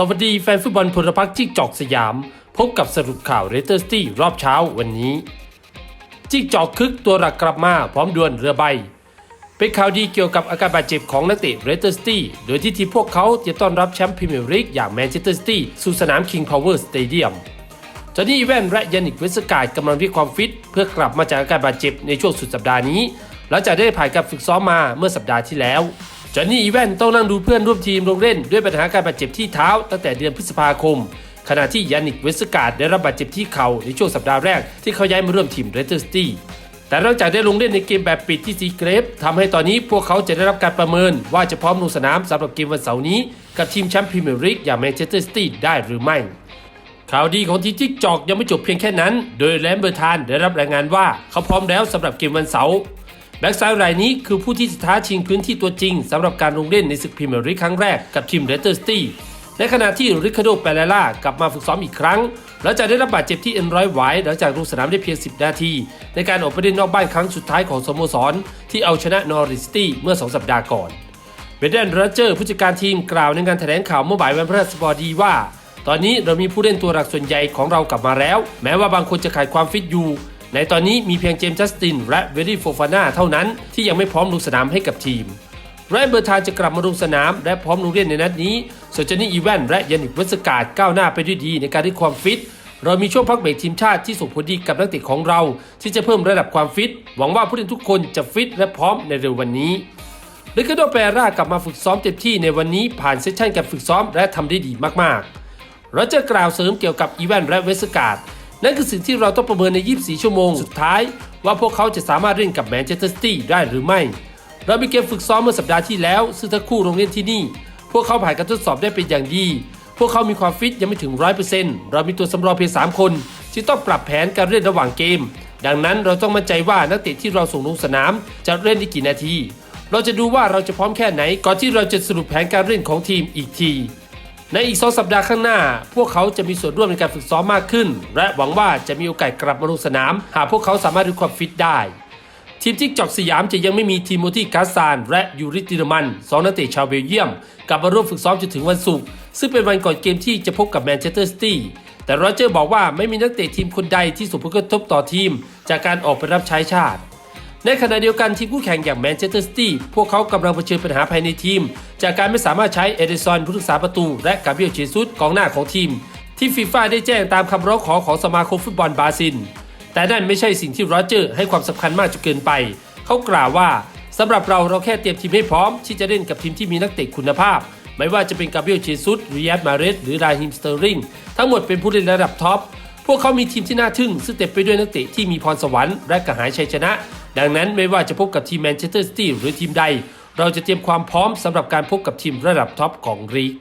สวัสดีแฟนฟุตบอลพลพรรคจิกจอกสยาม พบกับสรุปข่าวเรเตอร์สตี้รอบเช้าวันนี้ จิกจอกคึกตัวหลักกลับมาพร้อมดวลเรือใบ เป็นข่าวดีเกี่ยวกับอาการบาดเจ็บของนักเตะเรเตอร์สตี้โดยที่ทีมพวกเขาจะต้อนรับแชมป์พรีเมียร์ลีกอย่างแมนเชสเตอร์ซิตี้สู่สนามคิงพาวเวอร์สเตเดียมจอห์นี่แวนและยานิกเวสกายกำลังเรียกความฟิต เพื่อกลับมาจากอาการบาดเจ็บในช่วงสุดสัปดาห์นี้ หลังจากได้ผ่านการฝึกซ้อมมาเมื่อสัปดาห์ที่แล้ว จอห์นนี่อีแวนต้องนั่งดูเพื่อนร่วมทีมลงเล่นด้วยปัญหาการบาดเจ็บที่เท้าตั้งแต่เดือนพฤษภาคม ขณะที่ยานิกเวสกาดได้รับบาดเจ็บที่เข่าในช่วงสัปดาห์แรกที่เขาย้ายมาร่วมทีมเรเตอร์สตี้แต่หลังจากได้ลงเล่นในเกมแบบปิดที่ซีเกรฟทำให้ตอนนี้พวกเขาจะได้รับการประเมิน ว่าจะพร้อมลงสนามสำหรับเกมวันเสาร์นี้ กับทีมแชมป์พรีเมียร์ลีกอย่างแมนเชสเตอร์ซิตี้ได้หรือไม่ ข่าวดีของทีมจิ๊กจอกยังไม่จบเพียงแค่นั้น โดยแลมเบอร์ทานได้รับรายงานว่าเขาพร้อมแล้วสำหรับเกมวันเสาร์ แบ็กซ้ายรายนี้คือผู้ที่จะท้าชิงพื้นที่ตัวจริงสำหรับการลงเล่นในศึกพรีเมียร์ลีกครั้งแรกกับทีมเรสเตอร์ซิตี้ในขณะที่ริคาโดเปเรล่ากลับมาฝึกซ้อมอีกครั้ง หลังจากได้รับบาดเจ็บที่เอ็นร้อยไหวหลังจากลงสนามได้เพียง 10 นาที ในการออกไปเล่นนอกบ้านครั้งสุดท้ายของสโมสร ที่เอาชนะนอริสตี้เมื่อ 2 สัปดาห์ก่อนเบรนดนโรเจอร์ผู้จัดการทีมกล่าวในงานแถลงข่าวเมื่อบ่ายวันพฤหัสบดีว่า ตอนนี้เรามีผู้เล่นตัวหลักส่วนใหญ่ของเรากลับมาแล้ว แม้ว่าบางคนจะขาดความฟิตอยู่ ในตอนนี้มีเพียงเจมส์จัสติน และเวรี่โฟฟาน่าเท่านั้นที่ยังไม่พร้อมลงสนามให้กับทีมไรเบอร์ทานจะกลับมาลงสนาม และพร้อมลงเล่นในนัดนี้ส่วนเจนี่อีแวนและยานิกวัสกาดก้าวหน้าไปด้วยดีในการได้ความฟิต เรามีช่วงพักเบรกทีมชาติที่ส่งผลดีกับนักเตะของเรา ที่จะเพิ่มระดับความฟิต หวังว่าผู้เล่นทุกคนจะฟิตและพร้อมในเร็ววันนี้ริคาโดเปร่ากลับมาฝึกซ้อมเต็มที่ในวันนี้ผ่านเซสชั่นการฝึกซ้อมและทำได้ดีมากๆ เราจะกล่าวเสริมเกี่ยวกับอีแวนและเวสกาด นั่นคือสิ่งที่เราต้องประเมินใน 24 ชั่วโมง สุดท้าย ว่าพวกเขาจะสามารถเล่นกับแมนเชสเตอร์ซิตี้ได้หรือไม่ เรามีเกมฝึกซ้อมเมื่อสัปดาห์ที่แล้ว ซึ่งทั้งคู่ลงเล่นที่นี่ พวกเขาผ่านการทดสอบได้เป็นอย่างดี พวกเขามีความฟิตยังไม่ถึง 100%เรามีตัวสำรองเพียง 3 คนที่ต้องปรับแผนการเล่นระหว่างเกม ดังนั้นเราต้องมั่นใจว่านักเตะที่เราส่งลงสนามจะเล่นได้กี่นาที เราจะดูว่าเราจะพร้อมแค่ไหนก่อนที่เราจะสรุปแผนการเล่นของทีมอีกที ในอีกสองสัปดาห์ข้างหน้า พวกเขาจะมีส่วนร่วมในการฝึกซ้อมมากขึ้น และหวังว่าจะมีโอกาสกลับมาลงสนาม หากพวกเขาสามารถดึงความฟิตได้ ทีมจิกจอกสยามจะยังไม่มีทีโมธีกาซาน และยูริติรมันสองนักเตะชาวเบลเยียมกลับมาร่วมฝึกซ้อมจนถึงวันศุกร์ซึ่งเป็นวันก่อนเกมที่จะพบกับแมนเชสเตอร์ซิตี้แต่โรเจอร์บอกว่าไม่มีนักเตะทีมคนใดที่ส่งผลกระทบต่อทีม จากการออกไปรับใช้ชาติ ในขณะเดียวกันทีมคู่แข่งอย่างแมนเชสเตอร์ซิตี้พวกเขากำลังเผชิญปัญหาภายในทีม จากการไม่สามารถใช้เอเดซอนผู้รักษาประตู และกาเบรียลเจซุสกองหน้าของทีม ที่ฟีฟ่าได้แจ้งตามคำร้องขอของสมาคมฟุตบอลบราซิล แต่นั่นไม่ใช่สิ่งที่โรเจอร์ให้ความสำคัญมากจนเกินไป เขากล่าวว่าสำหรับเราเราแค่เตรียมทีมให้พร้อม ที่จะเล่นกับทีมที่มีนักเตะคุณภาพ ไม่ว่าจะเป็นกาเบรียลเจซุสริยัดมาเรสหรือราฮิมสเตอร์ริงทั้งหมดเป็นผู้เล่นระดับท็อปพวกเขามีทีมที่น่าทึ่งซึ่งเต็มไปด้วยนักเตะที่มีพรสวรรค์และกระหายชัยชนะ ดังนั้นไม่ว่าจะพบกับทีมแมนเชสเตอร์ซิตี้หรือทีมใด เราจะเตรียมความพร้อมสำหรับการพบกับทีมระดับท็อปของลีก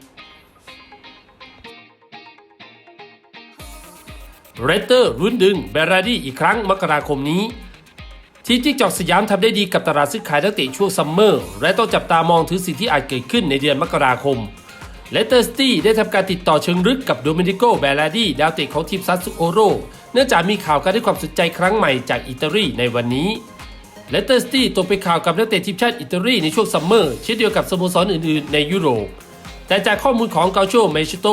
เรเตอร์รุนดึงเบราดี้อีกครั้งมกราคมนี้ ทีมจิกจอกสยามทำได้ดีกับตลาดซื้อขายนักเตะช่วงซัมเมอร์และต้องจับตามองถึงสิ่งที่อาจเกิดขึ้นในเดือนมกราคมเลสเตอร์ซิตี้ได้ทำการติดต่อเชิงลึกกับโดมินิโกเบราดี้ดาวเตะของทีมซัสซูโอโร เนื่องจากมีข่าวการให้ความสนใจครั้งใหม่จากอิตาลีในวันนี้ เลสเตอร์ซิตี้ตกเป็นข่าวกับนักเตะทีมชาติอิตาลีในช่วงซัมเมอร์เช่นเดียวกับสโมสรอื่นๆในยุโรป แต่จากข้อมูลของเกาโชเมชิโต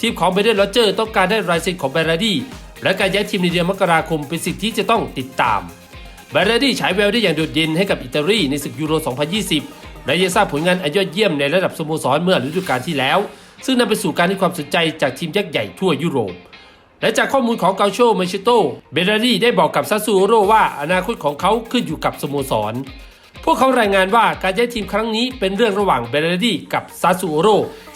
ทีมของเบเดนโรเจอร์ต้องการได้ลายเซ็นของเบราดี้ และการย้ายทีมในเดือนมกราคมเป็นสิ่งที่จะต้องติดตามเบราดี้ฉายแววได้อย่างโดดเด่นให้กับอิตาลีในศึกยูโร 2020 และยังสร้างผลงานอันยอดเยี่ยมในระดับสโมสรเมื่อฤดูกาลที่แล้ว ซึ่งนำไปสู่การให้ความสนใจจากทีมยักษ์ใหญ่ทั่วยุโรป และจากข้อมูลของเกาโชเมชิโตเบราดีได้บอกกับซาซูโอโรว่าอนาคตของเขาขึ้นอยู่กับสโมสร พวกเขารายงานว่าการย้ายทีมครั้งนี้เป็นเรื่องระหว่างเบเรดี้กับซาซูโอโร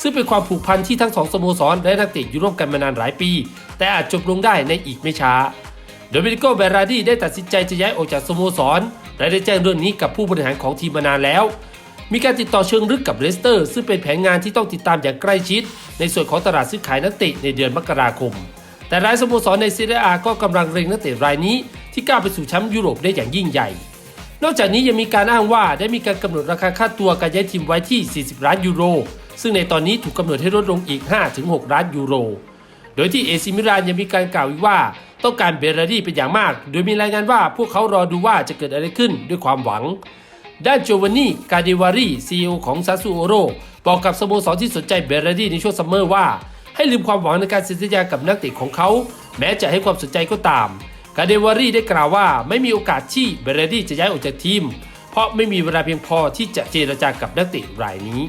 ซึ่งเป็นความผูกพันที่ทั้งสองสโมสรและนักเตะอยู่ร่วมกันมานานหลายปี แต่อาจจบลงได้ในอีกไม่ช้าโดมินิโกเบราดีได้ตัดสินใจจะย้ายออกจากสโมสร และได้แจ้งเรื่องนี้กับผู้บริหารของทีมมานานแล้ว มีการติดต่อเชิงลึกกับเลสเตอร์ ซึ่งเป็นแผนงานที่ต้องติดตามอย่างใกล้ชิด ในส่วนของตลาดซื้อขายนักเตะในเดือนมกราคม แต่รายสโมสรในซีเรียอาก็กำลังเร่งนักเตะรายนี้ที่ก้าวไปสู่แชมป์ยุโรปได้อย่างยิ่งใหญ่ นอกจากนี้ยังมีการอ้างว่าได้มีการกำหนดราคาค่าตัวการย้ายทีมไว้ที่ 40 ล้านยูโร ซึ่งในตอนนี้ถูกกำหนดให้ลดลงอีก 5-6 ล้านยูโร โดยที่เอซิมิรานยังมีการกล่าวอีกว่าต้องการเบราดี้เป็นอย่างมาก โดยมีรายงานว่าพวกเขารอดูว่าจะเกิดอะไรขึ้นด้วยความหวัง ด้านโจวานนี่กาเดวารีซีอของซาซูโอโรบอกกับสโมสรที่สนใจเบราดี้ในช่วงซัมเมอร์ว่า ให้ลืมความหวังในการเซ็นสัญญากับนักเตะของเขา แม้จะให้ความสนใจก็ตาม กาเดวารีได้กล่าวว่าไม่มีโอกาสที่เบรดี้จะย้ายออกจากทีม เพราะไม่มีเวลาเพียงพอที่จะเจรจากับนักเตะรายนี้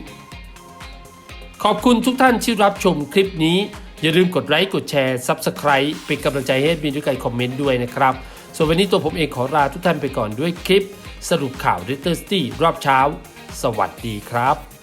ขอบคุณทุกท่านที่รับชมคลิปนี้ อย่าลืมกดไลค์กดแชร์ Subscribe เป็นกำลังใจให้บินด้วยการคอมเมนต์ด้วยนะครับส่วนวันนี้ตัวผมเองขอลาทุกท่านไปก่อนด้วยคลิป สรุปข่าว r e t e r City รอบเช้า สวัสดีครับ